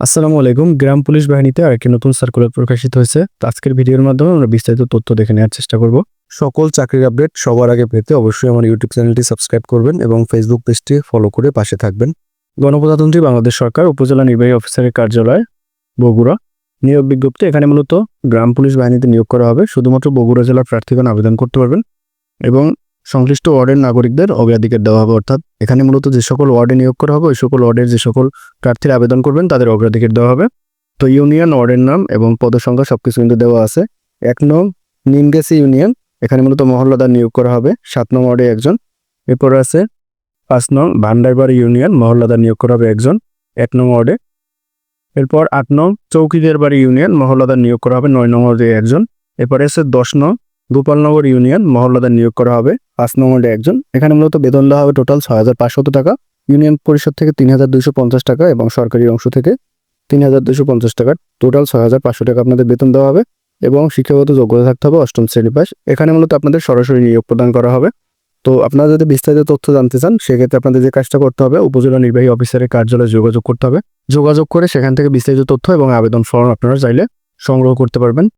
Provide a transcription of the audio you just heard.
আসসালামু আলাইকুম। গ্রাম পুলিশ বাহিনীতে আরেকটি নতুন সার্কুলার প্রকাশিত হয়েছে। আজকের ভিডিওর মাধ্যমে আমরা বিস্তারিত তথ্য দেখে নেওয়ার চেষ্টা করব। সকল চাকরির আপডেট সবার আগে পেতে অবশ্যই আমার ইউটিউব চ্যানেলটি সাবস্ক্রাইব করবেন এবং ফেসবুক পেজটি ফলো করে পাশে থাকবেন। গণপ্রজাতন্ত্রী বাংলাদেশ সরকার, উপজেলা নির্বাহী অফিসারের কার্যালয়, বগুড়া। নিয়োগ বিজ্ঞপ্তি এখানে মূলত গ্রাম পুলিশ বাহিনীতে নিয়োগ করা হবে। শুধুমাত্র বগুড়া জেলার প্রার্থীগণ আবেদন করতে পারবেন এবং সংশ্লিষ্ট ওয়ার্ডের নাগরিকদের অগ্রাধিকার দেওয়া হবে, অর্থাৎ এখানে মূলত যে সকল ওয়ার্ডে নিয়োগ করা হবে, ওই সকল ওয়ার্ডের যে সকল প্রার্থীরা আবেদন করবেন, তাদের অগ্রাধিকার দেওয়া হবে। তো ইউনিয়ন ওয়ার্ডের নাম এবং পদসংখ্যা সবকিছু কিন্তু দেওয়া আছে। এক নং নিমগেসি ইউনিয়ন, এখানে মূলত মহল্লাদার নিয়োগ করা হবে। সাত নং ওয়ার্ডে একজন। এরপর আছে পাঁচ নং ভান্ডারবাড়ি ইউনিয়ন, মহল্লাদার নিয়োগ করা হবে একজন, এক নং ওয়ার্ডে। এরপর আট নং চৌকিদের বাড়ি ইউনিয়ন, মহল্লাদার নিয়োগ করা হবে নয় নং ওয়ার্ডে একজন। এরপরে আছে দশ নং গোপালনগর ইউনিয়ন মহল্লাদার নিয়োগ করা হবে। পাঁচ নং ওয়ার্ডে একজন। এখানে মূলত বেতন দেওয়া হবে টোটাল ছয় হাজার পাঁচশত টাকা। ইউনিয়ন পরিষদ থেকে তিন হাজার দুইশো পঞ্চাশ টাকা এবং সরকারি অংশ থেকে তিন হাজার দুশো পঞ্চাশ টাকা। টোটাল ছয় হাজার পাঁচশো টাকা আপনাদের বেতন দেওয়া হবে এবং শিক্ষাগত যোগ্যতা থাকতে হবে অষ্টম শ্রেণি পাস এখানে মূলত আপনাদের সরাসরি নিয়োগ প্রদান করা হবে। তো আপনারা যদি বিস্তারিত তথ্য জানতে চান, সেক্ষেত্রে আপনাদের যে কাজটা করতে হবে, উপজেলা নির্বাহী অফিসারের কার্যালয়ে যোগাযোগ করতে হবে। যোগাযোগ করে সেখান থেকে বিস্তারিত তথ্য এবং আবেদন ফর্ম আপনারা চাইলে সংগ্রহ করতে পারবেন।